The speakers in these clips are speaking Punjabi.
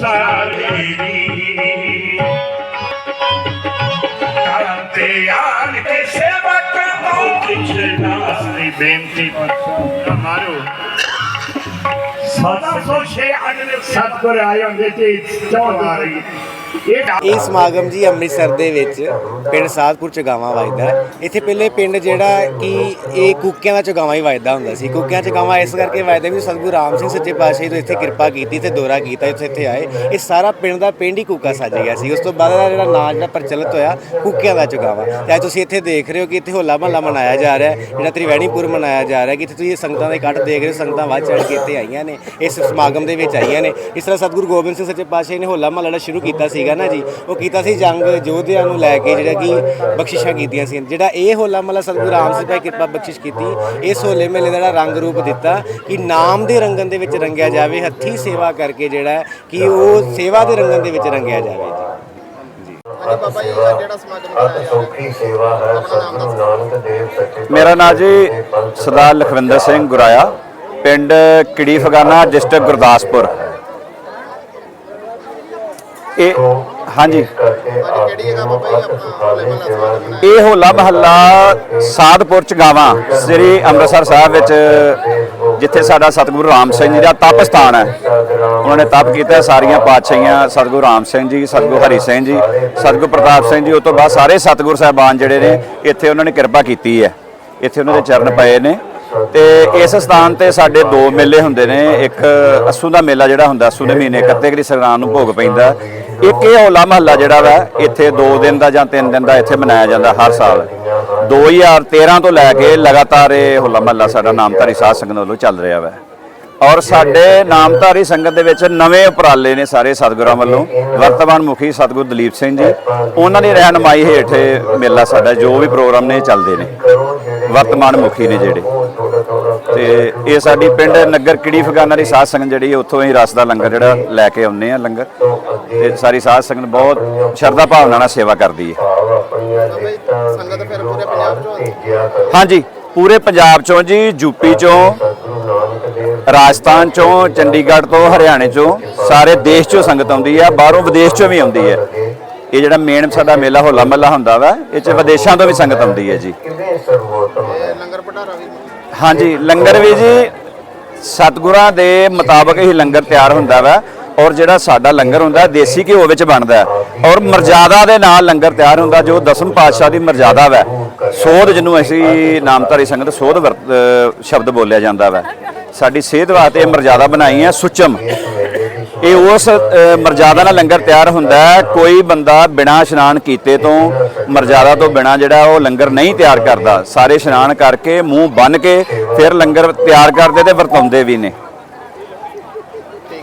ਸਾਰੀ ਕਰਤੇ ਆਨ ਕੇ ਸੇਵਕ ਤੋਂ ਕਿਛਣਾ ਅਸਲੀ ਬੇਨਤੀ ਮਾਰੋ ਸਦਾ ਸੋਸ਼ੇ ਅਗਲੇ ਸਤਗੁਰ ਆਏ ਹੁੰਦੇ ਤੇ ਚੌਧਾਰੀ ਇਹ ਇਹ ਸਮਾਗਮ ਜੀ ਅੰਮ੍ਰਿਤਸਰ ਦੇ ਵਿੱਚ ਪਿੰਡ ਸਾਧਪੁਰ ਚਗਾਵਾਂ ਵੱਜਦਾ ਇੱਥੇ ਪਹਿਲੇ ਪਿੰਡ ਜਿਹੜਾ ਕਿ ਇਹ ਕੁੱਕਿਆਂ ਦਾ ਚਗਾਵਾਂ ਹੀ ਵੱਜਦਾ ਹੁੰਦਾ ਸੀ। ਕੁੱਕਿਆਂ ਚਗਾਵਾਂ ਇਸ ਕਰਕੇ ਵੱਜਦਾ ਵੀ ਸਤਿਗੁਰੂ ਰਾਮ ਸਿੰਘ ਸੱਚੇ ਪਾਤਸ਼ਾਹ ਜੀ ਤੋਂ ਇੱਥੇ ਕਿਰਪਾ ਕੀਤੀ ਤੇ ਦੌਰਾ ਕੀਤਾ, ਇੱਥੇ ਇੱਥੇ ਆਏ। ਇਹ ਸਾਰਾ ਪਿੰਡ ਦਾ ਪਿੰਡ ਹੀ ਕੁੱਕਾ ਸੱਜ ਗਿਆ ਸੀ। ਉਸ ਤੋਂ ਬਾਅਦ ਦਾ ਜਿਹੜਾ ਨਾਂ ਜਿਹੜਾ ਪ੍ਰਚਲਿਤ ਹੋਇਆ, ਕੁੱਕਿਆਂ ਦਾ ਚਗਾਵਾ ਤੇ ਅੱਜ ਤੁਸੀਂ ਇੱਥੇ ਦੇਖ ਰਹੇ ਹੋ ਕਿ ਇੱਥੇ ਹੋਲਾ ਮਹੱਲਾ ਮਨਾਇਆ ਜਾ ਰਿਹਾ ਹੈ, ਜਿਹੜਾ ਤ੍ਰਿਵੈਣੀਪੁਰ ਮਨਾਇਆ ਜਾ ਰਿਹਾ ਹੈ, ਕਿ ਇੱਥੇ ਤੁਸੀਂ ਸੰਗਤਾਂ ਦੇ ਇਕੱਠ ਦੇਖ ਰਹੇ ਹੋ, ਸੰਗਤਾਂ ਵੱਧ ਚੜ੍ਹ ਕੇ ਇੱਥੇ ਆਈਆਂ ਨੇ, ਇਸ ਸਮਾਗਮ ਦੇ ਵਿੱਚ ਆਈਆਂ ਨੇ। ਇਸ ਤਰ੍ਹਾਂ ਸਤਿਗੁਰੂ ਗੋਬਿੰਦ ਸਿੰਘ ਸੱਚੇ ਪਾਤਸ਼ਾਹ ਨੇ ਹੋਲਾ ਮਹੱਲਾ ਸ਼ੁਰੂ ਕੀਤਾ ਸੀ ਸੀਗਾ ਨਾ ਜੀ। ਉਹ ਕੀਤਾ ਸੀ ਜੰਗ ਯੋਧਿਆਂ ਨੂੰ ਲੈ ਕੇ ਜਿਹੜਾ ਕਿ ਬਖਸ਼ਿਸ਼ਾਂ ਕੀਤੀਆਂ ਸੀ। ਜਿਹੜਾ ਇਹ ਹੋਲਾ ਮਹੱਲਾ ਸਤਿਗੁਰੂ ਰਾਮ ਸਿੰਘ ਭਾਈ ਕਿਰਪਾ ਬਖਸ਼ਿਸ਼ ਕੀਤੀ ਇਸ ਹੋਲੇ ਮਹੱਲੇ ਦਾ ਜਿਹੜਾ ਰੰਗ ਰੂਪ ਦਿੱਤਾ ਕਿ ਨਾਮ ਦੇ ਰੰਗਨ ਦੇ ਵਿੱਚ ਰੰਗਿਆ ਜਾਵੇ ਹੱਥੀ ਸੇਵਾ ਕਰਕੇ ਜਿਹੜਾ ਕਿ ਉਹ ਸੇਵਾ ਦੇ ਰੰਗਨ ਦੇ ਵਿੱਚ ਰੰਗਿਆ ਜਾਵੇ ਜੀ। ਹਾਂਜੀ ਬਾਬਾ ਜੀ ਇਹ ਜਿਹੜਾ ਸਮਾਗਮ ਅਤ ਸੌਖੀ ਸੇਵਾ ਹੈ ਸਤਿਗੁਰੂ ਨਾਨਕ ਦੇਵ ਸੱਚੇ ਮੇਰਾ ਨਾਂ ਜੀ ਸਰਦਾਰ ਲਖਵਿੰਦਰ ਸਿੰਘ ਗੁਰਾਇਆ ਪਿੰਡ ਕਿੜੀ ਫਗਾਨਾ ਡਿਸਟ੍ਰਿਕਟ ਗੁਰਦਾਸਪੁਰ। ਇਹ ਹਾਂਜੀ। ਇਹ ਹੋਲਾ ਮਹੱਲਾ ਸਾਧਪੁਰ ਚ ਗਾਵਾਂ ਸ੍ਰੀ ਅੰਮ੍ਰਿਤਸਰ ਸਾਹਿਬ ਵਿੱਚ ਜਿੱਥੇ ਸਾਡਾ ਸਤਿਗੁਰੂ ਰਾਮ ਸਿੰਘ ਜੀ ਦਾ ਤਪ ਸਥਾਨ ਹੈ। ਉਹਨਾਂ ਨੇ ਤਪ ਕੀਤਾ ਸਾਰੀਆਂ ਪਾਤਸ਼ਾਹੀਆਂ ਸਤਿਗੁਰੂ ਰਾਮ ਸਿੰਘ ਜੀ ਸਤਿਗੁਰੂ ਹਰੀ ਸਿੰਘ ਜੀ ਸਤਿਗੁਰੂ ਪ੍ਰਤਾਪ ਸਿੰਘ ਜੀ ਉਸ ਤੋਂ ਬਾਅਦ ਸਾਰੇ ਸਤਿਗੁਰ ਸਾਹਿਬਾਨ ਜਿਹੜੇ ਨੇ ਇੱਥੇ ਉਹਨਾਂ ਨੇ ਕਿਰਪਾ ਕੀਤੀ ਹੈ। ਇੱਥੇ ਉਹਨਾਂ ਦੇ ਚਰਨ ਪਏ ਨੇ। ਤੇ ਇਸ ਸਥਾਨ ਤੇ ਸਾਡੇ ਦੋ ਮੇਲੇ ਹੁੰਦੇ ਨੇ। ਇੱਕ ਅਸੂ ਦਾ ਮੇਲਾ ਜਿਹੜਾ ਹੁੰਦਾ, ਅਸੂ ਦੇ ਮਹੀਨੇ 31 ਤਰੀਕ ਸੰਗਰਾਂਦ ਨੂੰ ਭੋਗ ਪੈਂਦਾ। ਇੱਕ ਇਹ ਹੋਲਾ ਮਹੱਲਾ ਜਿਹੜਾ ਵਾ, ਇੱਥੇ 2 ਦਿਨ ਦਾ ਜਾਂ 3 ਦਿਨ ਦਾ ਇੱਥੇ ਮਨਾਇਆ ਜਾਂਦਾ ਹਰ ਸਾਲ। 2013 ਤੋਂ ਲੈ ਕੇ ਲਗਾਤਾਰ ਇਹ ਹੋਲਾ ਮਹੱਲਾ ਸਾਡਾ ਨਾਮਧਾਰੀ ਸਾਧ ਸੰਗਤ ਵੱਲੋਂ ਚੱਲ ਰਿਹਾ ਵਾ। ਔਰ ਸਾਡੇ ਨਾਮਧਾਰੀ ਸੰਗਤ ਦੇ ਵਿੱਚ ਨਵੇਂ ਉਪਰਾਲੇ ਨੇ ਸਾਰੇ ਸਤਿਗੁਰਾਂ ਵੱਲੋਂ। ਵਰਤਮਾਨ ਮੁਖੀ ਸਤਿਗੁਰ ਦਲੀਪ ਸਿੰਘ ਜੀ ਉਹਨਾਂ ਦੀ ਰਹਿਨਮਾਈ ਹੇਠ ਇਹ ਮੇਲਾ ਸਾਡਾ ਜੋ ਵੀ ਪ੍ਰੋਗਰਾਮ ਨੇ ਚੱਲਦੇ ਨੇ। ਵਰਤਮਾਨ ਮੁਖੀ ਨੇ ਜਿਹੜੇ। ਤੇ ਇਹ ਸਾਡੀ ਪਿੰਡ ਨਗਰ ਕਿੜੀ ਫਗਾਨਾ ਦੀ ਸਾਧ ਸੰਗਤ ਜਿਹੜੀ ਉੱਥੋਂ ਹੀ ਰਸ ਦਾ ਲੰਗਰ ਜਿਹੜਾ ਲੈ ਕੇ ਆਉਂਦੇ ਆ ਲੰਗਰ। ਤੇ ਸਾਰੀ ਸਾਧ ਸੰਗਤ ਬਹੁਤ ਸ਼ਰਧਾ ਭਾਵਨਾ ਨਾਲ ਸੇਵਾ ਕਰਦੀ ਹੈ। ਸੰਗਤ ਫਿਰ ਪੂਰੇ ਪੰਜਾਬ ਚੋਂ ਹਾਂਜੀ ਪੂਰੇ ਪੰਜਾਬ ਚੋਂ ਜੀ ਯੂਪੀ ਚੋਂ ਰਾਜਸਥਾਨ ਚੋਂ, ਚੰਡੀਗੜ੍ਹ ਤੋਂ, ਹਰਿਆਣੇ ਚੋਂ ਸਾਰੇ ਦੇਸ਼ ਚੋਂ ਸੰਗਤ ਆਉਂਦੀ ਆ, ਬਾਹਰੋਂ ਵਿਦੇਸ਼ ਚੋਂ ਵੀ ਆਉਂਦੀ ਹੈ ਇਹ ਜਿਹੜਾ ਮੇਨ ਸਾਡਾ ਮੇਲਾ ਹੋਲਾ ਮਹੱਲਾ ਹੁੰਦਾ ਵਾ, ਇਹ ਚ ਵਿਦੇਸ਼ਾਂ ਤੋਂ ਵੀ ਸੰਗਤ ਆਉਂਦੀ ਹੈ ਜੀ। ਲੰਗਰ ਭੰਡਾਰਾ ਵੀ ਹਾਂਜੀ, ਲੰਗਰ ਵੀ ਜੀ, ਸਤਿਗੁਰਾਂ ਦੇ ਮੁਤਾਬਕ ਹੀ ਲੰਗਰ ਤਿਆਰ ਹੁੰਦਾ ਵਾ, ਔਰ ਜਿਹੜਾ ਸਾਡਾ ਲੰਗਰ ਹੁੰਦਾ, ਦੇਸੀ ਘਿਓ ਵਿੱਚ ਬਣਦਾ ਔਰ ਮਰਜ਼ਾਦਾ ਦੇ ਨਾਲ ਲੰਗਰ ਤਿਆਰ ਹੁੰਦਾ, ਜੋ ਦਸਮ ਪਾਤਸ਼ਾਹ ਦੀ ਮਰਜ਼ਾਦਾ ਵਾ। ਸੋਧ ਜਿਹਨੂੰ ਅਸੀਂ ਨਾਮਧਾਰੀ ਸੰਗਤ ਸੋਧ ਵਰਤ- ਸ਼ਬਦ ਬੋਲਿਆ ਜਾਂਦਾ ਵਾ। ਸਾਡੀ ਸਿਹਤ ਵਾਸਤੇ ਇਹ ਮਰਜ਼ਾਦਾ ਬਣਾਈ ਹੈ, ਸੁਚਮ। ਇਹ ਉਸ ਮਰਜ਼ਾਦਾ ਨਾਲ ਲੰਗਰ ਤਿਆਰ ਹੁੰਦਾ ਹੈ, ਕੋਈ ਬੰਦਾ ਬਿਨਾਂ ਇਸ਼ਨਾਨ ਕੀਤੇ ਤੋਂ ਮਰਜ਼ਾਦਾ ਤੋਂ ਬਿਨਾਂ ਜਿਹੜਾ ਉਹ ਲੰਗਰ ਨਹੀਂ ਤਿਆਰ ਕਰਦਾ। ਸਾਰੇ ਇਸ਼ਨਾਨ ਕਰਕੇ ਮੂੰਹ ਬੰਨ ਕੇ ਫਿਰ ਲੰਗਰ ਤਿਆਰ ਕਰਦੇ ਤੇ ਵਰਤਾਉਂਦੇ ਵੀ ਨੇ।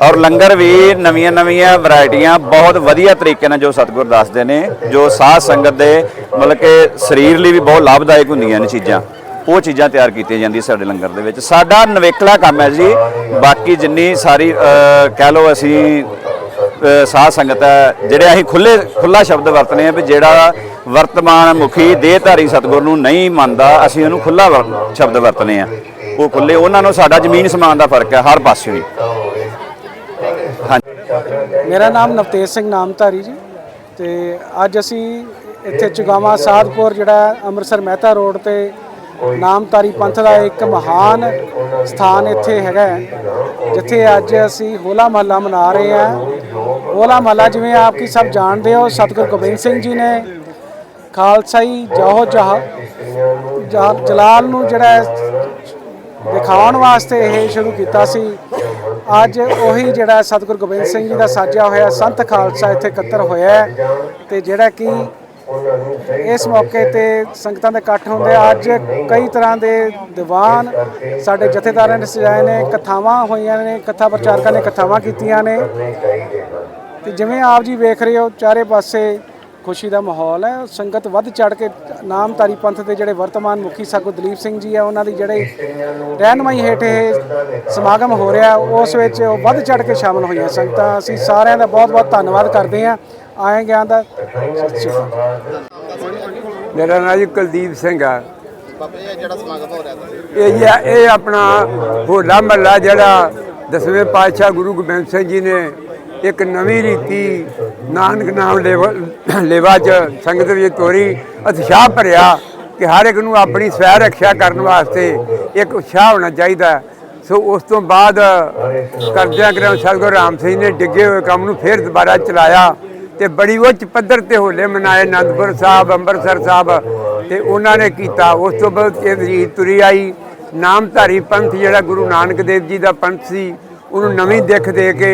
ਔਰ ਲੰਗਰ ਵੀ ਨਵੀਆਂ ਨਵੀਆਂ ਵੈਰਾਈਟੀਆਂ ਬਹੁਤ ਵਧੀਆ ਤਰੀਕੇ ਨਾਲ ਜੋ ਸਤਿਗੁਰ ਦੱਸਦੇ ਨੇ, ਜੋ ਸਾਧ ਸੰਗਤ ਦੇ ਮਤਲਬ ਕਿ ਸਰੀਰ ਲਈ ਵੀ ਬਹੁਤ ਲਾਭਦਾਇਕ ਹੁੰਦੀਆਂ ਨੇ ਚੀਜ਼ਾਂ। ਉਹ ਚੀਜ਼ਾਂ ਤਿਆਰ ਕੀਤੀਆਂ ਜਾਂਦੀਆਂ ਸਾਡੇ ਲੰਗਰ ਦੇ ਵਿੱਚ। ਸਾਡਾ ਨਵੇਕਲਾ ਕੰਮ ਹੈ ਜੀ। ਬਾਕੀ ਜਿੰਨੀ ਸਾਰੀ ਕਹਿ ਲਓ ਅਸੀਂ ਅਹ, ਸਾਧ ਸੰਗਤ ਹੈ ਜਿਹੜੇ ਅਸੀਂ ਖੁੱਲੇ ਖੁੱਲਾ ਸ਼ਬਦ ਵਰਤਨੇ ਆ ਵੀ ਜਿਹੜਾ ਵਰਤਮਾਨ ਮੁਖੀ ਦੇਹਧਾਰੀ ਸਤਿਗੁਰ ਨੂੰ ਨਹੀਂ ਮੰਨਦਾ ਅਸੀਂ ਉਹਨੂੰ ਖੁੱਲਾ ਸ਼ਬਦ ਵਰਤਨੇ ਆ। ਉਹ ਖੁੱਲੇ ਉਹਨਾਂ ਨੂੰ ਸਾਡਾ ਜ਼ਮੀਨ ਸਮਾਨ ਦਾ ਫ਼ਰਕ ਹੈ ਹਰ ਪਾਸਿਓਂ ਹੀ। ਮੇਰਾ ਨਾਮ ਨਵਤੇਜ ਸਿੰਘ ਨਾਮਧਾਰੀ ਜੀ। ਤੇ ਅੱਜ ਅਸੀਂ ਇੱਥੇ ਚੁਗਾਵਾ ਸਾਧਪੁਰ ਜਿਹੜਾ ਅੰਮ੍ਰਿਤਸਰ ਮਹਿਤਾ ਰੋਡ ਤੇ ਨਾਮਤਾਰੀ ਪੰਥ ਦਾ ਇੱਕ ਮਹਾਨ ਸਥਾਨ ਇੱਥੇ ਹੈਗਾ ਜਿੱਥੇ ਅੱਜ ਅਸੀਂ ਹੋਲਾ ਮਹੱਲਾ ਮਨਾ ਰਹੇ ਹਾਂ। ਹੋਲਾ ਮਹੱਲਾ ਜਿਵੇਂ ਆਪ ਕੀ ਸਭ ਜਾਣਦੇ ਹੋ, ਸਤਿਗੁਰ ਗੋਬਿੰਦ ਸਿੰਘ ਜੀ ਨੇ ਖਾਲਸਾਈ ਜਾਹੋ ਜਹਾ ਜਹ- ਜਲਾਲ ਨੂੰ ਜਿਹੜਾ ਦਿਖਾਉਣ ਵਾਸਤੇ ਇਹ ਸ਼ੁਰੂ ਕੀਤਾ ਸੀ। ਅੱਜ ਉਹੀ ਜਿਹੜਾ ਸਤਿਗੁਰ ਗੋਬਿੰਦ ਸਿੰਘ ਜੀ ਦਾ ਸਾਜਿਆ ਹੋਇਆ ਸੰਤ ਖਾਲਸਾ ਇੱਥੇ ਇਕੱਤਰ ਹੋਇਆ ਹੈ ਤੇ ਜਿਹੜਾ ਕਿ ਇਸ ਮੌਕੇ ਤੇ ਸੰਗਤਾਂ ਦੇ ਇਕੱਠ ਹੁੰਦੇ ਅੱਜ ਕਈ ਤਰ੍ਹਾਂ ਦੇ ਦੀਵਾਨ ਸਾਡੇ ਜਥੇਦਾਰਾਂ ਨੇ ਸਜਾਏ ਨੇ, ਕਥਾਵਾਂ ਹੋਈਆਂ ਨੇ, ਕਥਾ ਪ੍ਰਚਾਰਕਾਂ ਨੇ ਕਥਾਵਾਂ ਕੀਤੀਆਂ ਨੇ। ਤੇ ਜਿਵੇਂ ਆਪ ਜੀ ਵੇਖ ਰਹੇ ਹੋ, ਚਾਰੇ ਪਾਸੇ ਖੁਸ਼ੀ ਦਾ ਮਾਹੌਲ ਹੈ। ਸੰਗਤ ਵੱਧ ਚੜ ਕੇ ਨਾਮਧਾਰੀ ਪੰਥ ਦੇ ਜਿਹੜੇ ਵਰਤਮਾਨ ਮੁਖੀ ਸਾਗੂ ਦਲੀਪ ਸਿੰਘ ਜੀ ਆ, ਉਹਨਾਂ ਦੀ ਜਿਹੜੇ ਰਹਿਨਮਾਈ ਹੇਠ ਇਹ ਸਮਾਗਮ ਹੋ ਰਿਹਾ, ਉਸ ਵਿੱਚ ਉਹ ਵੱਧ ਚੜ ਕੇ ਸ਼ਾਮਲ ਹੋਈਆਂ ਸੰਗਤਾਂ। ਅਸੀਂ ਸਾਰਿਆਂ ਦਾ ਬਹੁਤ ਬਹੁਤ ਧੰਨਵਾਦ ਕਰਦੇ ਹਾਂ। ਆਏ ਗਿਆਨ ਦਾ ਮੇਰਾ ਨਾਮ ਜੀ ਕੁਲਦੀਪ ਸਿੰਘ ਆ। ਬਾਬਾ ਜੀ ਇਹ ਜਿਹੜਾ ਸਮਾਗਮ ਹੋ ਰਿਹਾ ਇਹ ਜੀ ਇਹ ਆਪਣਾ ਹੋਲਾ ਮਹੱਲਾ ਜਿਹੜਾ ਦਸਵੇਂ ਪਾਤਸ਼ਾਹ ਗੁਰੂ ਗੋਬਿੰਦ ਸਿੰਘ ਜੀ ਨੇ ਇੱਕ ਨਵੀਂ ਰੀਤੀ ਨਾਨਕ ਨਾਮ ਲੇਵਾ ਲੇਵਾ ਚ ਸੰਗਤ ਵਿੱਚ ਤੋਰੀ ਉਤਸ਼ਾਹ ਭਰਿਆ ਕਿ ਹਰ ਇੱਕ ਨੂੰ ਆਪਣੀ ਸਵੈ ਰੱਖਿਆ ਕਰਨ ਵਾਸਤੇ ਇੱਕ ਉਤਸ਼ਾਹ ਹੋਣਾ ਚਾਹੀਦਾ। ਸੋ ਉਸ ਤੋਂ ਬਾਅਦ ਕਰਦਿਆਂ ਕਰਾਂ ਸਤਿਗੁਰੂ ਰਾਮ ਸਿੰਘ ਨੇ ਡਿੱਗੇ ਹੋਏ ਕੰਮ ਨੂੰ ਫੇਰ ਦੁਬਾਰਾ ਚਲਾਇਆ। ਤੇ ਬੜੀ ਉੱਚ ਪੱਧਰ ਤੇ ਹੋਲੇ ਮਨਾਏ, ਅਨੰਦਪੁਰ ਸਾਹਿਬ, ਅੰਮ੍ਰਿਤਸਰ ਸਾਹਿਬ, ਤੇ ਉਹਨਾਂ ਨੇ ਕੀਤਾ। ਉਸ ਤੋਂ ਬਾਅਦ ਇਹ ਰੀਤ ਤੁਰੀ ਆਈ। ਨਾਮਧਾਰੀ ਪੰਥ ਜਿਹੜਾ ਗੁਰੂ ਨਾਨਕ ਦੇਵ ਜੀ ਦਾ ਪੰਥ ਸੀ, ਉਹਨੂੰ ਨਵੀਂ ਦਿੱਖ ਦੇ ਕੇ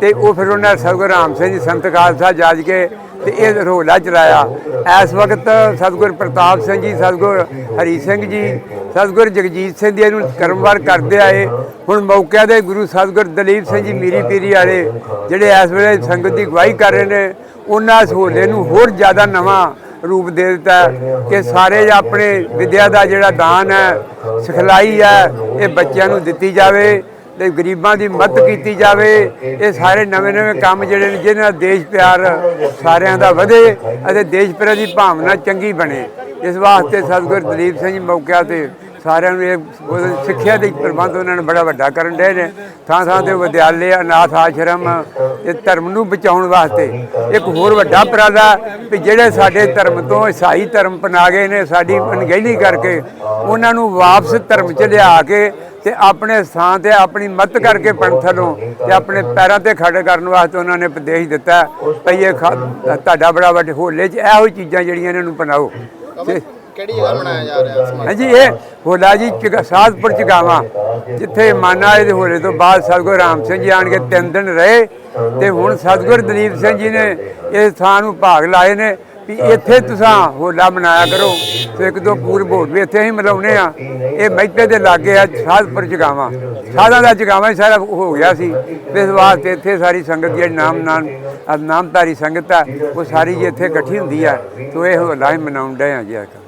ਤੇ ਉਹ ਫਿਰ ਉਹਨਾਂ ਸਤਿਗੁਰੂ ਰਾਮ ਸਿੰਘ ਜੀ, ਸੰਤ ਖਾਲਸਾ ਜਾਜ ਕੇ ਤੇ ਇਹ ਰੋਲਾ ਚਲਾਇਆ ਇਸ ਵਕਤ ਸਤਿਗੁਰ ਪ੍ਰਤਾਪ ਸਿੰਘ ਜੀ, ਸਤਿਗੁਰ ਹਰੀ ਸਿੰਘ ਜੀ, ਸਤਿਗੁਰ ਜਗਜੀਤ ਸਿੰਘ ਜੀ ਇਹਨੂੰ ਕਰਮਵਾਰ ਕਰਦੇ ਆਏ। ਹੁਣ ਮੌਕਿਆਂ ਦੇ ਗੁਰੂ ਸਤਿਗੁਰ ਦਲੀਪ ਸਿੰਘ ਜੀ, ਮੀਰੀ ਪੀਰੀ ਵਾਲੇ ਜਿਹੜੇ ਇਸ ਵੇਲੇ ਸੰਗਤ ਦੀ ਅਗਵਾਈ ਕਰ ਰਹੇ ਨੇ, ਉਹਨਾਂ ਇਸ ਹੋਲੇ ਨੂੰ ਹੋਰ ਜ਼ਿਆਦਾ ਨਵਾਂ ਰੂਪ ਦੇ ਦਿੱਤਾ ਕਿ ਸਾਰੇ ਆਪਣੇ ਵਿਦਿਆ ਦਾ ਜਿਹੜਾ ਦਾਨ ਹੈ, ਸਿਖਲਾਈ ਹੈ, ਇਹ ਬੱਚਿਆਂ ਨੂੰ ਦਿੱਤੀ ਜਾਵੇ। ਤੇ ਗਰੀਬਾਂ ਦੀ ਮਦਦ ਕੀਤੀ ਜਾਵੇ। ਇਹ ਸਾਰੇ ਨਵੇਂ ਨਵੇਂ ਕੰਮ ਜਿਹੜੇ ਨੇ, ਜਿਹਨਾਂ ਨਾਲ ਦੇਸ਼ ਪਿਆਰ ਸਾਰਿਆਂ ਦਾ ਵਧੇ ਅਤੇ ਦੇਸ਼ ਪਿਆਰ ਦੀ ਭਾਵਨਾ ਚੰਗੀ ਬਣੇ। ਇਸ ਵਾਸਤੇ ਸਤਿਗੁਰ ਦਲੀਪ ਸਿੰਘ ਜੀ ਮੌਕਿਆਂ ਤੇ ਸਾਰਿਆਂ ਨੂੰ ਇਹ ਸਿੱਖਿਆ ਦੇ ਪ੍ਰਬੰਧ ਉਹਨਾਂ ਨੇ ਬੜਾ ਵੱਡਾ ਕਰਨ ਦੇ ਨੇ। ਥਾਂ ਥਾਂ ਤੇ ਵਿਦਿਆਲੇ, ਅਨਾਥ ਆਸ਼ਰਮ ਇਹ ਧਰਮ ਨੂੰ ਬਚਾਉਣ ਵਾਸਤੇ ਇੱਕ ਹੋਰ ਵੱਡਾ ਉਪਰਾਲਾ ਵੀ ਜਿਹੜੇ ਸਾਡੇ ਧਰਮ ਤੋਂ ਈਸਾਈ ਧਰਮ ਪਨਾ ਗਏ ਨੇ, ਸਾਡੀ ਅਣਗਹਿਲੀ ਕਰਕੇ ਉਹਨਾਂ ਨੂੰ ਵਾਪਸ ਧਰਮ ਚ ਲਿਆ ਕੇ ਤੇ ਆਪਣੇ ਸਥਾਨ ਤੇ ਆਪਣੀ ਮਦਦ ਕਰਕੇ ਪੰਥ ਨੂੰ ਤੇ ਆਪਣੇ ਪੈਰਾਂ ਤੇ ਖੜੇ ਕਰਨ ਵਾਸਤੇ ਉਹਨਾਂ ਨੇ ਉਪਦੇਸ਼ ਦਿੱਤਾ ਭਈ ਇਹ ਖਾ- ਤੁਹਾਡਾ ਬੜਾ ਵੱਡੇ ਹੋਲੇ 'ਚ ਇਹੋ ਹੀ ਚੀਜ਼ਾਂ ਜਿਹੜੀਆਂ ਇਹਨਾਂ ਨੂੰ ਤੇ ਕਿਹੜੀ ਜਗ੍ਹਾ ਮਨਾਇਆ ਜਾ ਰਿਹਾ ਸਮਾਗਮ ਹਾਂਜੀ ਇਹ ਹੋਲਾ ਜੀ ਚਗਾ- ਸਾਧਪੁਰ ਚਗਾਵਾ ਜਿੱਥੇ ਮਾਨਾ ਇਹਦੇ ਹੋਲੇ ਤੋਂ ਬਾਅਦ ਸਤਿਗੁਰੂ ਰਾਮ ਸਿੰਘ ਜੀ ਆਣ ਕੇ ਤਿੰਨ ਦਿਨ ਰਹੇ ਤੇ ਹੁਣ ਸਤਿਗੁਰੂ ਦਲੀਪ ਸਿੰਘ ਜੀ ਨੇ ਇਸ ਥਾਂ ਨੂੰ ਭਾਗ ਲਾਏ ਨੇ। ਵੀ ਇੱਥੇ ਤੁਸੀਂ ਹੋਲਾ ਮਨਾਇਆ ਕਰੋ, ਤੇ ਇੱਕ ਦੋ ਪੂਰ ਭੋਟ ਵੀ ਇੱਥੇ ਹੀ ਮਨਾਉਨੇ ਆ ਇਹ ਮਹਿਤੇ ਦੇ ਲਾਗੇ ਆ, ਸਾਧਪੁਰ ਚਗਾਵਾ ਸਾਧਾਂ ਦਾ ਜਗਾਵਾਂ ਹੀ ਸਾਰਾ ਹੋ ਗਿਆ ਸੀ। ਇਸ ਵਾਸਤੇ ਇੱਥੇ ਸਾਰੀ ਸੰਗਤ ਜਿਹੜੀ ਨਾਮ ਨਾਮ ਨਾਮਧਾਰੀ ਸੰਗਤ ਆ, ਉਹ ਸਾਰੀ ਜੀ ਇੱਥੇ ਇਕੱਠੀ ਹੁੰਦੀ ਆ। ਤੋ ਇਹ ਹੋਲਾ ਹੀ ਮਨਾਉਣ ਡਏ ਆ ਜੀ ਅੱਜ ਤੁਹਾਨੂੰ